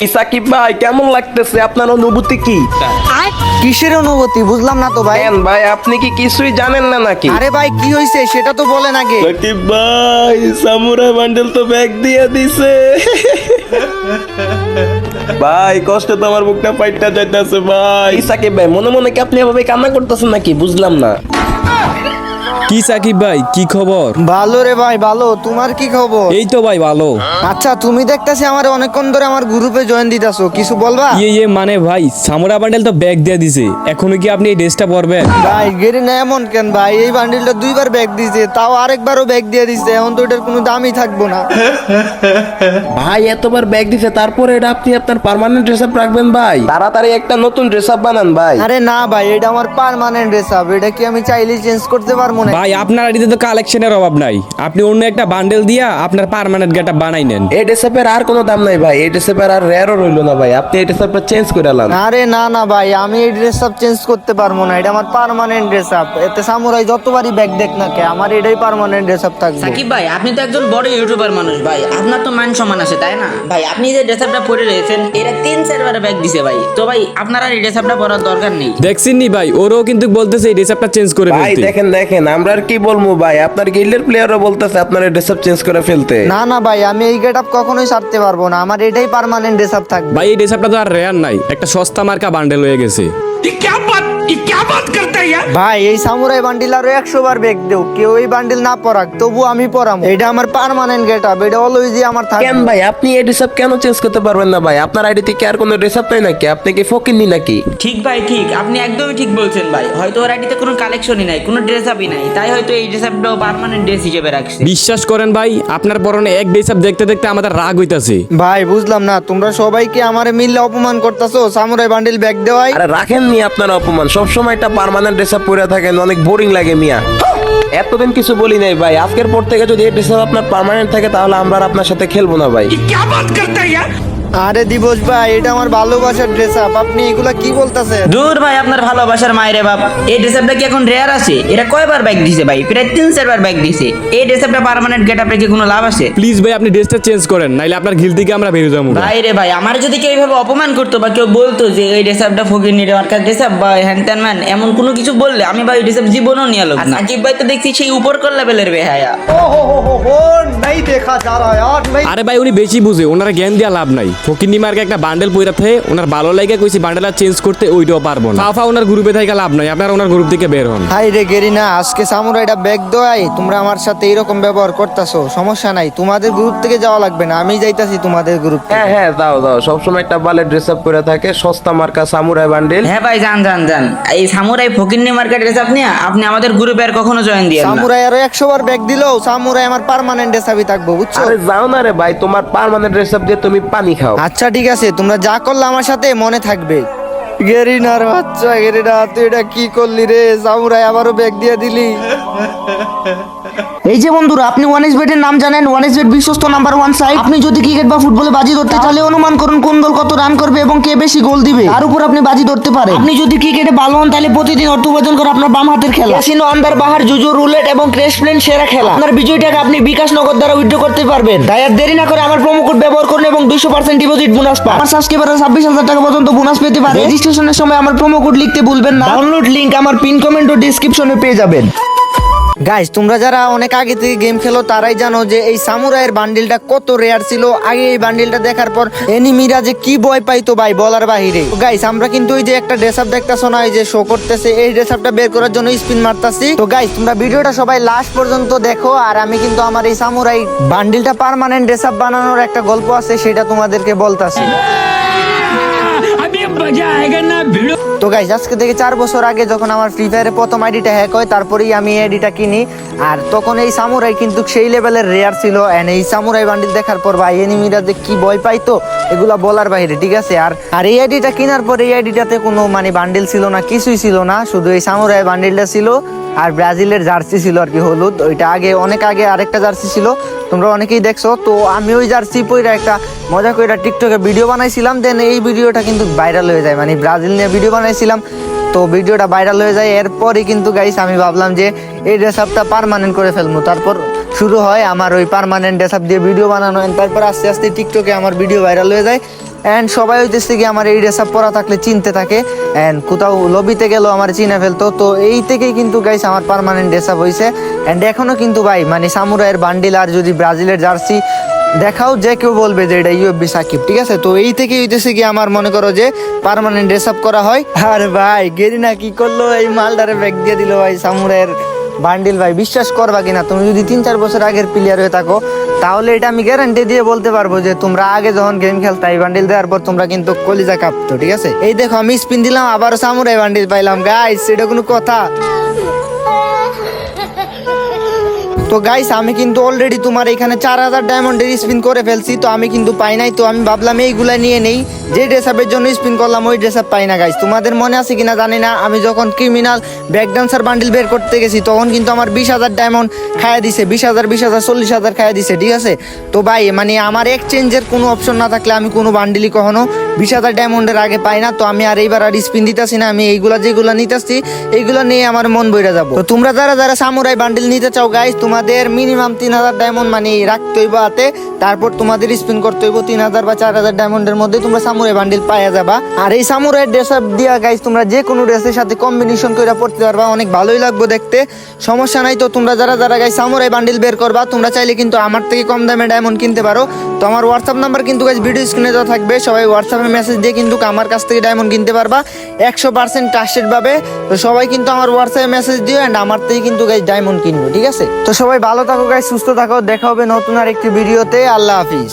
কি সাকিব ভাই কেমন লাগতেছে? আপনার অনুভূতি কি? কিসের অনুভূতি? বুঝলাম না তো ভাই। ভাই আপনি কি কিছুই জানেন না নাকি? আরে ভাই কি হয়েছে সেটা তো বলেন আগে। সাকিব ভাই সামুরাই বান্ডেল তো ব্যাগ দিয়ে দিছে। ভাই কষ্ট তো আমার বুকটা ফাইটটা যাইতেছে ভাই। সাকিব ভাই মনে মনে কি আপনি এভাবে কান্না করতেছেন নাকি? বুঝলাম না। কি সাকিব ভাই কি খবর? ভালো রে ভাই ভালো। তোমার কি খবর? এই তো ভাই ভালো। আচ্ছা তুমি দেখতেছি আমার অনেকক্ষণ ধরে আমার গ্রুপে জয়েন দিতেছো। কিছু বলবা? ইয়ে ইয়ে মানে ভাই সামুরা বান্ডেল তো ব্যাগ দিয়ে দিছে। এখনও কি আপনি এই ড্রেসটা পরবেন? ভাই গেরি না এমন কেন ভাই? এই বান্ডিলটা দুইবার ব্যাগ দিছে তাও আরেকবারও ব্যাগ দিয়ে দিছে। এখন তো এটার কোনো দামই থাকব না। ভাই এতবার ব্যাগ দিছে তারপরে এটা আপনি আপনার পার্মানেন্ট ড্রেস আপ রাখবেন ভাই। তাড়াতাড়ি একটা নতুন ড্রেস আপ বানান ভাই। আরে না ভাই এটা আমার পার্মানেন্ট ড্রেস আপ এটা কি আমি চাইলেই চেঞ্জ করতে পারব না ভাই আপনার আইডিতে তো কালেকশনের অভাব নাই। আপনি অন্য একটা বান্ডেল দিয়া আপনার পার্মানেন্ট গেটআপ বানাই নেন। এই ড্রেস আর কোনো দাম নাই ভাই এই ড্রেস আর রেয়ারও রইল না ভাই আপনি এই ড্রেস চেঞ্জ করে আলান আরে না না ভাই আমি এই ড্রেস আপ চেঞ্জ করতে পারব না এটা আমার পার্মানেন্ট ড্রেস আপ এতে সামুরাই যতবারই ব্যাগ দেখ না কে আমার এটাই পার্মানেন্ট ড্রেস আপ থাকবে। সাকিব ভাই আপনি তো একজন বড় ইউটিউবার মানুষ ভাই আপনার তো মান সম্মান আছে তাই না? ভাই আপনি যে ড্রেস আপটা পরে রয়েছেন এটা তিন চারবার ব্যাগ দিছে ভাই। তো ভাই আপনার আর এই ড্রেস আপটা পরার দরকার নেই। দেখছেন নি ভাই ওরও কিন্তু বলতেছে এই ড্রেসআপটা চেঞ্জ করে ভাই ফেলতে দেখেন দেখেন আমরা আর কি বলব ভাই? আপনার গিল্ডের প্লেয়ারও বলতেছে আপনার ড্রেস আপ চেঞ্জ করে ফেলতে। না না ভাই আমি এই গেট আপ কখনোই ছাড়তে পারব না। আমার এটাই পার্মানেন্ট ড্রেস আপ থাকবে। ভাই এই ড্রেসআপটা তো আর রেয়ার নাই। একটা সস্তা মার্কা বান্ডেল হয়ে গেছে। ভাই এই সামুরাই বান্ডিল আরও একশো বার ব্যাগ দেও। কেউ এই বান্ডিল না পরাক তবু আমি পরাম। এটা আমার পার্মানেন্ট গেট আপ এটা অলওয়েজই আমার কেন ভাই? আপনি এই ড্রেস আপ কেন চেঞ্জ করতে পারবেন না ভাই? আপনার আইডিতে কি আর কোনো ড্রেস আপ নাই নাকি? আপনি কি নাকি? ঠিক ভাই ঠিক। আপনি একদমই ঠিক বলছেন ভাই। হয়তো ওর আইডিতে কোনো কালেকশনই নাই কোনো ড্রেস আপই নাই। তাই হয়তো এই ড্রেস আপটাও পার্মানেন্ট ড্রেস হিসেবে রাখছে। বিশ্বাস করেন ভাই আপনার পরনে এক ড্রেসআপ দেখতে দেখতে আমাদের রাগ হইতাছে। ভাই বুঝলাম না। তোমরা সবাই কি আমারে মিললে অপমান করতেছো সামুরাই বান্ডিল ব্যাগ দেওয়াই আরে রাখেন নি আপনার অপমান সবসময় একটা পার্মানেন্ট ড্রেস আপ পরে থাকেন, অনেক বোরিং লাগে মিয়া। এতদিন কিছু বলি নাই ভাই, আজকের পর থেকে যদি এই ড্রেস আপ আপনার পার্মানেন্ট থাকে, তাহলে আমরা আপনার সাথে খেলব না ভাই। আরে দিবস ভাই এটা আমার ভালোবাসার ড্রেস আপ আপনি এগুলা কি বলতেছেন? দূর ভাই আপনার ভালোবাসার মায়েরে বাপ। এই ড্রেস আপটা কি এখন রেয়ার আছে? এটা কয়বার ব্যাগ দিছে ভাই? প্রায় তিন চারবার ব্যাগ দিছে। এই ড্রেস আপটা পার্মানেন্ট গেট আপে কি কোনো লাভ আছে? প্লিজ ভাই আপনি ড্রেসটা চেঞ্জ করেন নাইলে আপনার ঘিল থেকে আমরা বেরিয়ে যাব। ভাই রে ভাই আমার যদি কেউ এইভাবে অপমান করতো বা কেউ বলতো যে এই ড্রেস আপটা ফকির নিরে মার্কার ড্রেস আপ বা হ্যান ত্যান ম্যান এমন কোনো কিছু বললে আমি ভাই ড্রেস আপ জীবনও নিয়ে লোক না। সাকিব ভাই তো দেখছি সেই উপর কর লেভেলের বেহায়া। আরে ভাই উনি বেশি বুঝে ওনারা জ্ঞান দেওয়া লাভ নাই। ফকিন্নি মার্কে একটা বান্ডেল পইরা থাকে ওনার ভালো লাগে কইছি বান্ডেল আর চেঞ্জ করতে ওইটাও পারব না। ফাফা ওনার গ্রুপে থেকে লাভ নাই আপনার ওনার গ্রুপ থেকে বের হন। হাই রে গেরিনা আজকে সামুরাইটা ব্যাগ দেওয়াই তোমরা আমার সাথে এরকম ব্যবহার করতাছো সমস্যা নাই তোমাদের গ্রুপ থেকে যাওয়া লাগবে না আমি যাইতাছি তোমাদের গ্রুপ হ্যাঁ হ্যাঁ দাও দাও সবসময় একটা বালের ড্রেস আপ করে থাকে সস্তা মার্কা সামুরাই বান্ডেল। হ্যাঁ ভাই যান যান যান। এই সামুরাই ফকিরনি মার্কেট ড্রেস আপ নিয়ে আপনি আমাদের গ্রুপে আর কখনো জয়েন দিয়ে সামুরাই আরও একশো বার ব্যাগ দিলেও সামুরাই আমার পার্মানেন্ট হিসাবে থাকব বুঝছ? আরে যাও না রে ভাই তোমার পার্মানেন্ট ড্রেস আপ দিয়ে তুমি পানি খাও। আচ্ছা ঠিক আছে, তোমরা যা করলে আমার সাথে মনে থাকবে। গেরিনার বাচ্চা, গেরিনা, তুই এটা কি করলি রে? সামুরাই আবারও ব্যাগ দিয়ে দিলি। এই যে বন্ধুরা, আপনি ওয়ান এস বেটের নাম জানেন ওয়ান এস বেট বিশ্বস্ত নাম্বার ওয়ান সাইট আপনি যদি ক্রিকেট বা ফুটবলে বাজি ধরতে চাইলে অনুমান করুন কোন দল কত রান করবে এবং কে বেশি গোল দিবে। তার উপর আপনি বাজি ধরতে পারেন। আপনি যদি ক্রিকেটে ভালো হন তাহলে প্রতিদিন অর্থ উপার্জন করে আপনার বাম হাতের খেলা। ক্যাসিনো আন্দার বাহার, জুজু, রুলেট এবং ক্রেশ প্লেন সেরা খেলা। আপনার বিজয়ী টাকা আপনি বিকাশ নগদ দ্বারা উইথড্র করতে পারবেন। তাই আর দেরি না করে আমার প্রোমো কোড ব্যবহার করুন এবং দুশো পার্সেন্ট ডিপোজিট বোনাস পান। আমার সাবস্ক্রাইবাররা ছাব্বিশ হাজার টাকা পর্যন্ত বোনাস পেতে পারে। রেজিস্ট্রেশনের সময় আমার প্রোমো কোড লিখতে ভুলবেন না। ডাউনলোড লিংক আমার পিন কমেন্ট ও ডিসক্রিপশনে পেয়ে যাবেন। গাইস তোমরা যারা অনেক আগে থেকে গেম খেলো, তারাই জানো যে এই সামুরাইয়ের বান্ডিলটা কত রেয়ার ছিল। আগে এই বান্ডিলটা দেখার পর এনিমিরা যে কি ভয় পাইতো ভাই, বলার বাহিরে। গাইস আমরা কিন্তু ওই যে একটা ড্রেস আপ দেখতেছো না, এই যে শো করতেছে, এই ড্রেস আপটা বের করার জন্য স্পিন মারতাছি। তো গাইস তোমরা ভিডিওটা সবাই লাস্ট পর্যন্ত দেখো, আর আমি কিন্তু আমার এই সামুরাই বান্ডিলটা পারমানেন্ট ড্রেস আপ বানানোর একটা গল্প আছে, সেটা তোমাদেরকে বলতাছি। তো গাইজ আজকে থেকে চার বছর আগে যখন আমার ফ্রি ফায়ারে প্রথম আইডিটা হ্যাক হয়, তারপরেই আমি এই আইডিটা কিনি। আর তখন এই সামুরাই কিন্তু সেই লেভেলের রেয়ার ছিল। অ্যান্ড এই সামুরাই বান্ডিল দেখার পর ভাই এনিমিরা যে কি ভয় পাইতো? এগুলো বলার বাইরে, ঠিক আছে? আর আর এই আইডিটা কেনার পর এই আইডিটাতে কোনো মানে বান্ডিল ছিল না, কিছুই ছিল না। শুধু এই সামুরাই বান্ডিলটা ছিল। আর ব্রাজিলের জার্সি ছিল আর কি হলুদ, ওইটা আগে, অনেক আগে আরেকটা জার্সি ছিল। তোমরা অনেকেই দেখছ, তো আমি ওই জার্সি পইরা একটা মজা করে টিকটকে ভিডিও বানাইছিলাম দেন এই ভিডিওটা কিন্তু ভাইরাল হয়ে যায়। মানে ব্রাজিল নিয়ে ভিডিও বানাইছিলাম, তো ভিডিওটা ভাইরাল হয়ে যায়। এরপরই কিন্তু গাইস আমি ভাবলাম যে এই ড্রেস আপটা পারমানেন্ট করে ফেলব। তারপর শুরু হয় আমার ওই পারমানেন্ট ড্রেস আপ দিয়ে ভিডিও বানানো তারপর আস্তে আস্তে টিকটকে আমার ভিডিও ভাইরাল হয়ে যায়। অ্যান্ড সবাই হইতেছে কি আমার এই ড্রেস পরা থাকলে চিনতে থাকে। অ্যান্ড কোথাও লবিতে গেলেও আমার চিনে ফেলতো। তো এই থেকেই কিন্তু গাইস আমার পার্মানেন্ট ড্রেস হয়েছে অ্যান্ড এখনও কিন্তু ভাই মানে সামুরাইয়ের বান্ডিল আর যদি ব্রাজিলের জার্সি, দেখাও যে কেউ বলবে যে এটা ইউএফবি সাকিব, ঠিক আছে? তো এই থেকে হইতেছে কি আমার মনে করো যে পার্মানেন্ট ড্রেস করা হয়। আর ভাই, গেরিনা কি করল? এই মালদারে ব্যাগ দিয়ে দিল ভাই সামুরাইয়ের বান্ডিল ভাই। বিশ্বাস করবা কিনা, তুমি যদি তিন চার বছর আগের প্লেয়ার হয়ে থাকো তাহলে এটা আমি গ্যারান্টি দিয়ে বলতে পারব যে তোমরা আগে যখন গেম খেলতে এই বান্ডিল দেওয়ার পর তোমরা কিন্তু কলিজা কাঁপতো, ঠিক আছে? এই দেখো, আমি স্পিন দিলাম আবার সামুরাই বান্ডিল পাইলাম। গাইস এটা কোনো কথা। তো গাইস আমি কিন্তু অলরেডি তোমার এখানে চার হাজার ডায়মন্ডের স্পিন করে ফেলছি, তো আমি কিন্তু পাই নাই, তো আমি ভাবলাম এইগুলা নিয়ে নেই। যে ড্রেস আপের জন্য স্পিন করলাম, ওই ড্রেস আপ পাই না গাইস তোমাদের মনে আছে কিনা জানি না, আমি যখন ক্রিমিনাল ব্যাক ডান্সার বান্ডিল বের করতে গেছি, তখন কিন্তু আমার বিশ হাজার ডায়মন্ড খাইয়া দিছে, বিশ হাজার বিশ হাজার, চল্লিশ হাজার খাইয়া দিছে, ঠিক আছে? তো ভাই মানে আমার এক্সচেঞ্জের কোনো অপশন না থাকলে আমি কোনো বান্ডিলই কখনো বিশ হাজার ডায়মন্ডের আগে পাই না, তো আমি আর এইবার আর স্পিন দিতেছি না, আমি এইগুলা যেগুলো নিতেছি, এইগুলো নিয়ে আমার মন বইরা যাব। তো তোমরা যারা যারা সামুরাই বান্ডিল নিতে চাও গাইস তোমাদের মিনিমাম তিন হাজার ডায়মন্ড মানে রাখতে হইব হাতে, তারপর তোমাদের স্পিন করতে হইব তিন হাজার বা চার হাজার ডায়মন্ডের মধ্যে তোমরা সামুরাই বান্ডিল পাইয়া যাবা। আর এই সামুরাই ড্রেস আপ দিয়া গাইস তোমরা যে কোনো ড্রেসের সাথে কম্বিনেশন করে পড়তে পারবা, অনেক ভালোই লাগবে দেখতে। সমস্যা নাই তো তোমরা যারা যারা গাইস সামুরাই বান্ডিল বের করবা, তোমরা চাইলে কিন্তু আমার থেকে কম দামে ডায়মন্ড কিনতে পারো। তো আমার হোয়াটসঅ্যাপ নাম্বার কিন্তু গাইস ভিডিও স্ক্রিনে দেওয়া থাকবে, সবাই হোয়াটসঅ্যাপে মেসেজ দিয়ে কিন্তু আমার কাছ থেকে ডায়মন্ড কিনতে পারবা। একশো পার্সেন্ট ট্রাস্টেড ভাবে। তো সবাই কিন্তু আমার হোয়াটসঅ্যাপে মেসেজ দিও অ্যান্ড আমার থেকে কিন্তু গাইজ ডায়মন্ড কিনবো, ঠিক আছে? তো সবাই ভালো থাকো গাইস সুস্থ থাকো, দেখা হবে নতুন আর একটি ভিডিওতে আল্লাহ হাফিজ।